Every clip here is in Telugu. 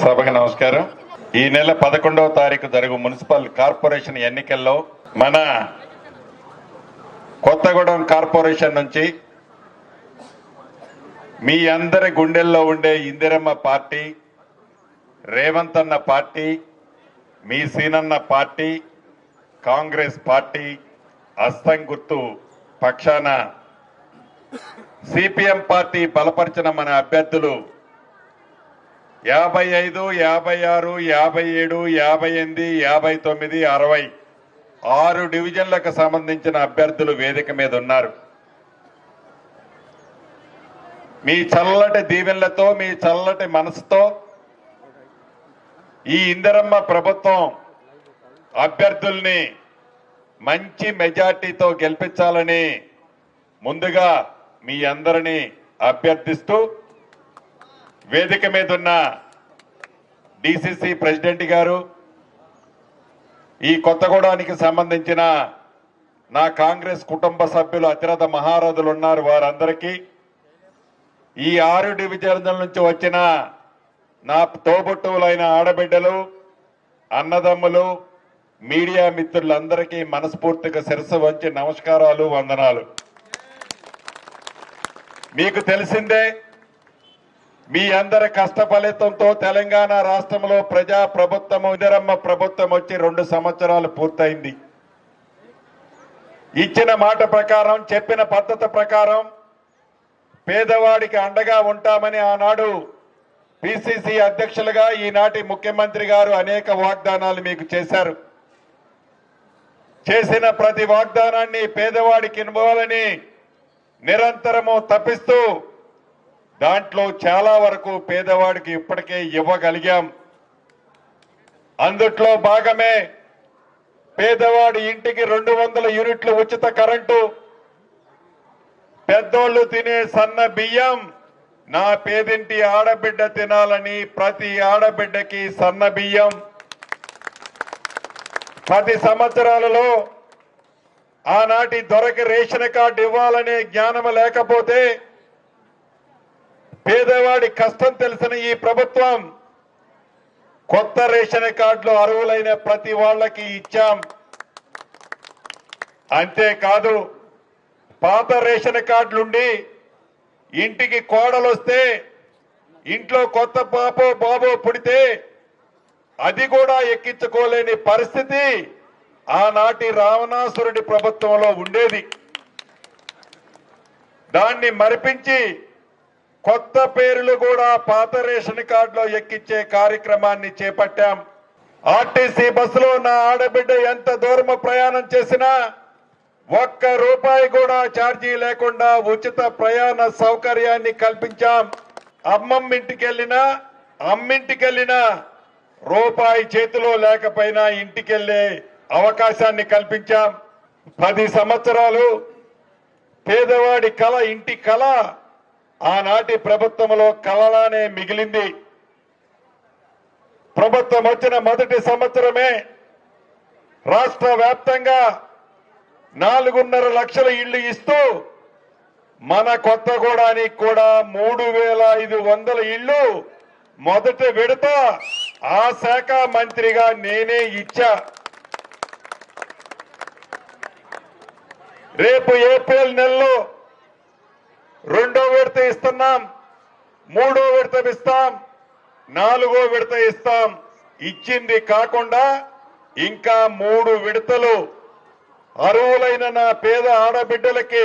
సభకి నమస్కారం. ఈ నెల పదకొండవ తారీఖు జరుగు మున్సిపల్ కార్పొరేషన్ ఎన్నికల్లో మన కొత్తగూడెం కార్పొరేషన్ నుంచి మీ అందరి గుండెల్లో ఉండే ఇందిరమ్మ పార్టీ రేవంత్ అన్న పార్టీ మీ సీనన్న పార్టీ కాంగ్రెస్ పార్టీ అస్తం గుర్తు పక్షాన సిపిఎం పార్టీ బలపరిచిన మన అభ్యర్థులు యాభై ఐదు యాభై ఆరు యాభై ఏడు యాభై ఎనిమిది యాభై తొమ్మిది అరవై. ఆరు డివిజన్లకు సంబంధించిన అభ్యర్థులు వేదిక మీద ఉన్నారు. మీ చల్లటి దీవెనలతో మీ చల్లటి మనసుతో ఈ ఇందిరమ్మ ప్రభుత్వం అభ్యర్థుల్ని మంచి మెజార్టీతో గెలిపించాలని ముందుగా మీ అందరినీ అభ్యర్థిస్తూ వేదిక మీద ఉన్న డిసిసి ప్రెసిడెంట్ గారు ఈ కొత్తగూడానికి సంబంధించిన నా కాంగ్రెస్ కుటుంబ సభ్యులు అతిరథ మహారథులు ఉన్నారు వారందరికీ. ఈ ఆరు డివిజన్ల నుంచి వచ్చిన నా తోబుట్టువులైన ఆడబిడ్డలు అన్నదమ్ములు మీడియా మిత్రులందరికీ మనస్ఫూర్తిగా శిరస్సు వంచి నమస్కారాలు వందనాలు. మీకు తెలిసిందే మీ అందరి కష్ట ఫలితంతో తెలంగాణ రాష్ట్రంలో ప్రజా ప్రభుత్వం ఇందిరమ్మ ప్రభుత్వం వచ్చి రెండు సంవత్సరాలు పూర్తయింది. ఇచ్చిన మాట ప్రకారం చెప్పిన పద్ధతి ప్రకారం పేదవాడికి అండగా ఉంటామని ఆనాడు పిసిసి అధ్యక్షులుగా ఈనాటి ముఖ్యమంత్రి గారు అనేక వాగ్దానాలు మీకు చేశారు. చేసిన ప్రతి వాగ్దానాన్ని పేదవాడికి ఇవ్వాలని నిరంతరము తప్పిస్తూ దాంట్లో చాలా వరకు పేదవాడికి ఇప్పటికే ఇవ్వగలిగాం. అందుట్లో భాగమే పేదవాడి ఇంటికి రెండు వందల యూనిట్లు ఉచిత కరెంటు. పెద్దోళ్ళు తినే సన్న బియ్యం నా పేదింటి ఆడబిడ్డ తినాలని ప్రతి ఆడబిడ్డకి సన్న బియ్యం. పది సంవత్సరాలలో ఆనాటి దొరకి రేషన్ కార్డు ఇవ్వాలనే జ్ఞానం లేకపోతే పేదవాడి కష్టం తెలిసిన ఈ ప్రభుత్వం కొత్త రేషన్ కార్డులు అర్హులైన ప్రతి వాళ్ళకి ఇచ్చాం. అంతేకాదు పాత రేషన్ కార్డులుండి ఇంటికి కోడలు వస్తే ఇంట్లో కొత్త పాపో బాబో పుడితే అది కూడా ఎక్కించుకోలేని పరిస్థితి ఆనాటి రావణాసురుడి ప్రభుత్వంలో ఉండేది. దాన్ని మరిపించి కొత్త పేర్లు కూడా పాత రేషన్ కార్డులో ఎక్కించే కార్యక్రమాన్ని చేపట్టాం. ఆర్టీసీ బస్సులో నా ఆడబిడ్డ ఎంత దూరం ప్రయాణం చేసినా ఒక్క రూపాయి కూడా ఛార్జీ లేకుండా ఉచిత ప్రయాణ సౌకర్యాన్ని కల్పించాం. అమ్మమ్మ ఇంటికి వెళ్ళినా అమ్మింటికి వెళ్ళినా రూపాయి చేతిలో లేకపోయినా ఇంటికి వెళ్ళే అవకాశాన్ని కల్పించాం. పది సంవత్సరాలు పేదవాడి కళ ఇంటి కళ ఆనాటి ప్రభుత్వంలో కలలానే మిగిలింది. ప్రభుత్వం వచ్చిన మొదటి సంవత్సరమే రాష్ట్ర వ్యాప్తంగా నాలుగున్నర లక్షల ఇళ్ళు ఇస్తూ మన కొత్తగూడానికి కూడా మూడు వేల ఐదు వందల ఇళ్ళు మొదటి విడత ఆ శాఖ మంత్రిగా నేనే ఇచ్చా. రేపు ఏప్రిల్ నెలలో రెండో విడత ఇస్తున్నాం మూడో విడత ఇస్తాం నాలుగో విడత ఇస్తాం. ఇచ్చింది కాకుండా ఇంకా మూడు విడతలు. అరువులైన నా పేద ఆడబిడ్డలకి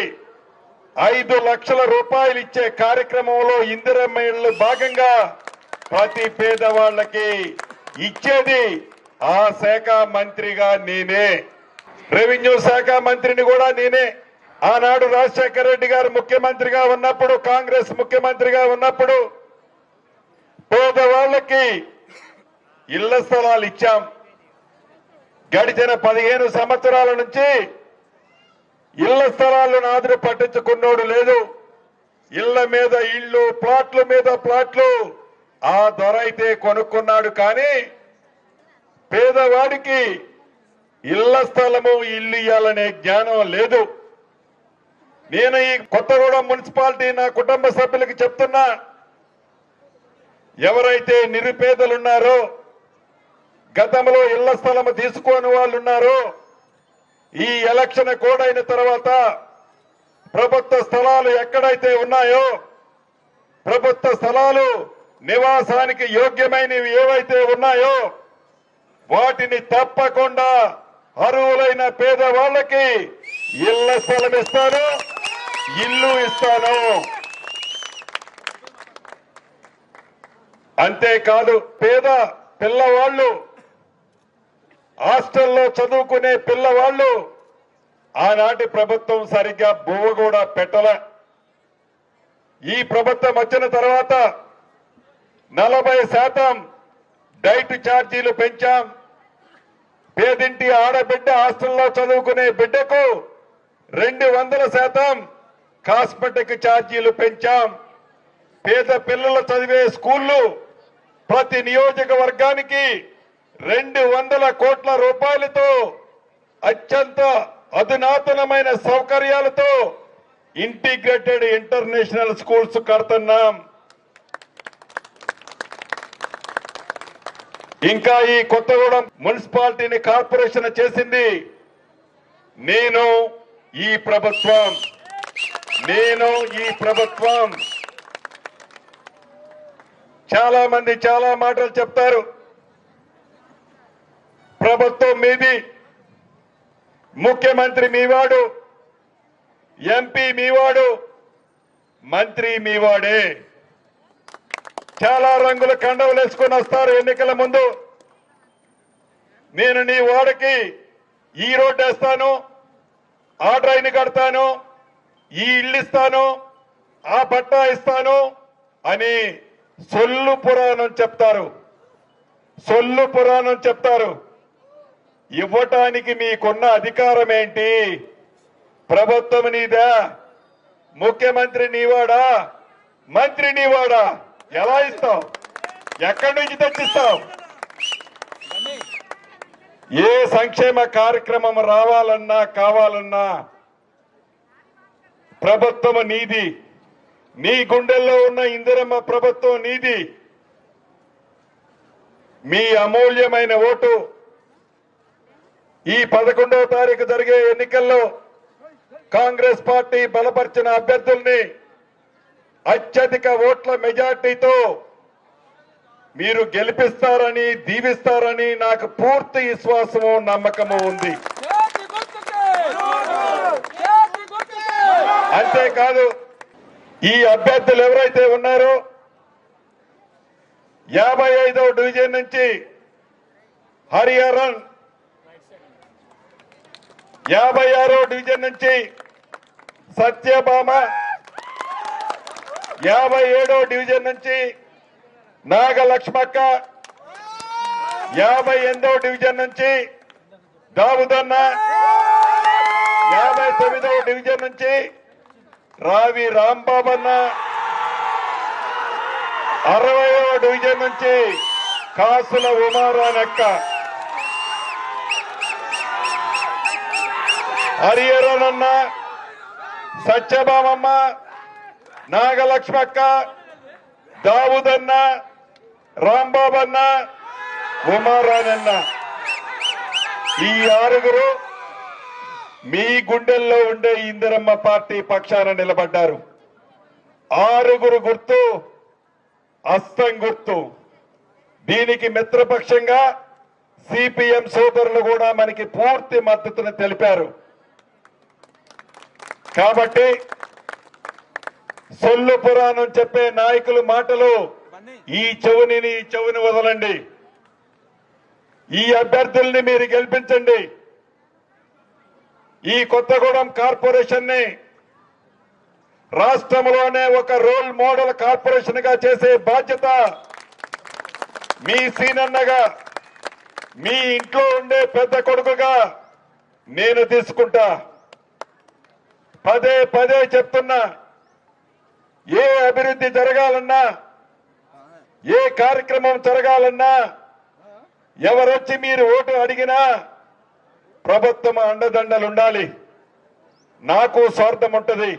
ఐదు లక్షల రూపాయలు ఇచ్చే కార్యక్రమంలో ఇందిరమ్మ ఇళ్ళు భాగంగా ప్రతి పేదవాళ్ళకి ఇచ్చేది ఆ శాఖ మంత్రిగా నేనే. రెవెన్యూ శాఖ మంత్రిని కూడా నేనే. ఆనాడు రాజశేఖర రెడ్డి గారు ముఖ్యమంత్రిగా ఉన్నప్పుడు కాంగ్రెస్ ముఖ్యమంత్రిగా ఉన్నప్పుడు పేదవాళ్ళకి ఇళ్ళ స్థలాలు ఇచ్చాం. గడిచిన పదిహేను సంవత్సరాల నుంచి ఇళ్ళ స్థలాలను నాదురు పట్టించుకున్నోడు లేదు. ఇళ్ళ మీద ఇళ్ళు ప్లాట్ల మీద ప్లాట్లు ఆ ధర అయితే కొనుక్కున్నాడు కానీ పేదవాడికి ఇళ్ళ స్థలము ఇల్లు ఇయ్యాలనే జ్ఞానం లేదు. నేను ఈ కొత్తగూడెం మున్సిపాలిటీ నా కుటుంబ సభ్యులకి చెప్తున్నా. ఎవరైతే నిరుపేదలున్నారో గతంలో ఇళ్ళ స్థలం తీసుకోని వాళ్ళు ఉన్నారో ఈ ఎలక్షన్ కోడైన తర్వాత ప్రభుత్వ స్థలాలు ఎక్కడైతే ఉన్నాయో ప్రభుత్వ స్థలాలు నివాసానికి యోగ్యమైనవి ఏవైతే ఉన్నాయో వాటిని తప్పకుండా అర్హులైన పేదవాళ్ళకి ఇళ్ళ స్థలం ఇస్తారు ఇల్లు ఇస్తాను. అంతేకాదు పేద పిల్లవాళ్ళు హాస్టల్లో చదువుకునే పిల్లవాళ్ళు ఆనాటి ప్రభుత్వం సరిగ్గా బువ్వ కూడా పెట్టలే. ఈ ప్రభుత్వం వచ్చిన తర్వాత నలభై శాతం డైట్ ఛార్జీలు పెంచాం. పేదింటి ఆడబిడ్డ హాస్టల్లో చదువుకునే బిడ్డకు రెండు వందల శాతం కాస్మెటిక్ ఛార్జీలు పెంచాం. పేద పిల్లలు చదివే స్కూళ్ళు ప్రతి నియోజకవర్గానికి రెండు వందల కోట్ల రూపాయలతో అత్యంత అధునాతనమైన సౌకర్యాలతో ఇంటిగ్రేటెడ్ ఇంటర్నేషనల్ స్కూల్స్ కడుతున్నాం. ఇంకా ఈ కొత్తగూడెం మున్సిపాలిటీని కార్పొరేషన్ చేసింది. నేను ఈ ప్రభుత్వం. నేను ఈ ప్రభుత్వం. చాలా మంది చాలా మాటలు చెప్తారు. ప్రభుత్వం మీది ముఖ్యమంత్రి మీవాడు ఎంపీ మీవాడు మంత్రి మీవాడే. చాలా రంగుల కండవలు వేసుకొని వస్తారు ఎన్నికల ముందు. నేను నీ వాడికి ఈ రోడ్డు వేస్తాను ఆ డ్రైన్ కడతాను ఈ ఇల్లు ఇస్తాను ఆ పట్టా ఇస్తాను అని సొల్లు పురాణం చెప్తారు. సొల్లు పురాణం చెప్తారు. ఇవ్వటానికి మీకున్న అధికారం ఏంటి ప్రభుత్వం నీదా? ముఖ్యమంత్రి నీవాడా? మంత్రి నీవాడా? ఎలా ఇస్తావు? ఎక్కడి నుంచి తెచ్చిస్తావు? ఏ సంక్షేమ కార్యక్రమం రావాలన్నా కావాలన్నా ప్రభుత్వం నీది నీ గుండెల్లో ఉన్న ఇందిరమ్మ ప్రభుత్వం నీది మీ అమూల్యమైన ఓటు ఈ పదకొండవ తారీఖు జరిగే ఎన్నికల్లో కాంగ్రెస్ పార్టీ బలపరిచిన అభ్యర్థుల్ని అత్యధిక ఓట్ల మెజార్టీతో మీరు గెలిపిస్తారని దీవిస్తారని నాకు పూర్తి విశ్వాసము నమ్మకము ఉంది. అంతేకాదు ఈ అభ్యర్థులు ఎవరైతే ఉన్నారో యాభై ఐదవ డివిజన్ నుంచి హరిహరన్ యాభై ఆరో డివిజన్ నుంచి సత్యభామ యాభై ఏడో డివిజన్ నుంచి నాగలక్ష్మక్క యాభై ఎనిమిదో డివిజన్ నుంచి దావుదన్న యాభై తొమ్మిదవ డివిజన్ నుంచి రావి రాంబాబన్న అరవయవ డివిజన్ నుంచి కాసుల ఉమారానక్క హరిహరనన్న సత్యభామమ్మ నాగలక్ష్మక్క దావుదన్న రాంబాబన్న ఉమారానన్న ఈ ఆరుగురు మీ గుండెల్లో ఉండే ఇందిరమ్మ పార్టీ పక్షాన నిలబడ్డారు. ఆరుగురు గుర్తు అస్తం గుర్తు. దీనికి మిత్రపక్షంగా సిపిఎం సోదరులు కూడా మనకి పూర్తి మద్దతును తెలిపారు. కాబట్టి సొల్లు పురాణం చెప్పే నాయకుల మాటలు ఈ చెవుని ఈ చెవుని వదలండి. ఈ అభ్యర్థుల్ని మీరు గెలిపించండి. ఈ కొత్తగూడెం కార్పొరేషన్ని రాష్ట్రంలోనే ఒక రోల్ మోడల్ కార్పొరేషన్గా చేసే బాధ్యత మీ సీనన్నగా మీ ఇంట్లో ఉండే పెద్ద కొడుకుగా నేను తీసుకుంటా. పదే పదే చెప్తున్నా ఏ అభివృద్ధి జరగాలన్నా ఏ కార్యక్రమం జరగాలన్నా ఎవరొచ్చి మీరు ఓటు అడిగినా ప్రభుత్వం అండదండలు ఉండాలి నాకు స్వార్థం ఉంటది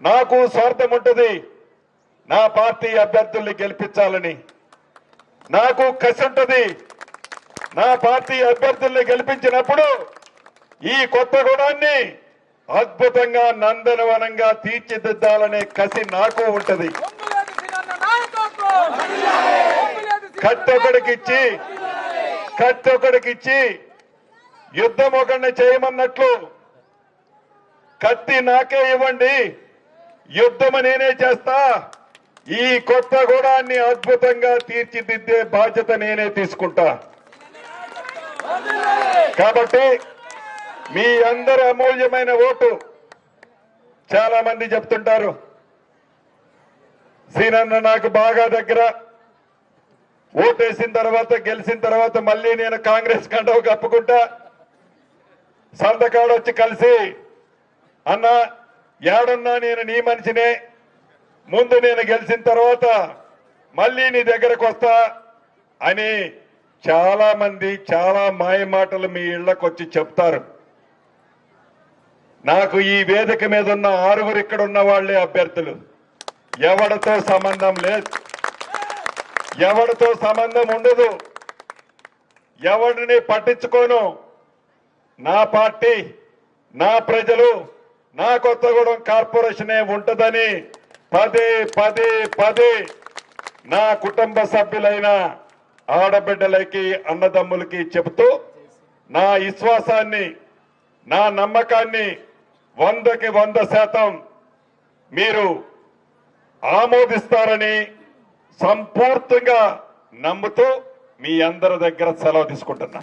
నాకు స్వార్థం ఉంటది నా పార్టీ అభ్యర్థుల్ని గెలిపించాలని. నాకు కసి ఉంటది నా పార్టీ అభ్యర్థుల్ని గెలిపించినప్పుడు ఈ కొత్తగూడాన్ని అద్భుతంగా నందనవనంగా తీర్చిదిద్దాలనే కసి నాకు ఉంటది. కట్టొకడికిచ్చి కట్టొకడికిచ్చి యుద్ధం ఒకడిని చేయమన్నట్లు కత్తి నాకే ఇవ్వండి. యుద్ధం నేనే చేస్తా. ఈ కొత్త గూడాన్ని అద్భుతంగా తీర్చిదిద్దే బాధ్యత నేనే తీసుకుంటా. కాబట్టి మీ అందరి అమూల్యమైన ఓటు చాలా మంది చెప్తుంటారు. సీనన్న నాకు బాగా దగ్గర. ఓటేసిన తర్వాత గెలిచిన తర్వాత మళ్ళీ నేను కాంగ్రెస్ కండవ కప్పుకుంటా. సంతకాడు వచ్చి కలిసి అన్న ఏడున్నా నేను నీ మనిషినే ముందు నేను గెలిచిన తర్వాత మళ్ళీ నీ దగ్గరకు వస్తా అని చాలా మంది చాలా మాయ మాటలు మీ ఇళ్ళకు వచ్చి చెప్తారు. నాకు ఈ వేదిక మీద ఉన్న ఆరుగురు ఇక్కడ ఉన్న వాళ్ళే అభ్యర్థులు. ఎవడితో సంబంధం లేదు. ఎవరితో సంబంధం ఉండదు. ఎవరిని పట్టించుకోను. నా పార్టీ నా ప్రజలు నా కొత్తగూడెం కార్పొరేషనే ఉంటుందని పదే పదే పదే నా కుటుంబ సభ్యులైన ఆడబిడ్డలకి అన్నదమ్ములకి చెబుతూ నా విశ్వాసాన్ని నా నమ్మకాన్ని వందకి వంద శాతం మీరు ఆమోదిస్తారని సంపూర్తిగా నమ్ముతూ మీ అందరి దగ్గర సెలవు తీసుకుంటున్నా.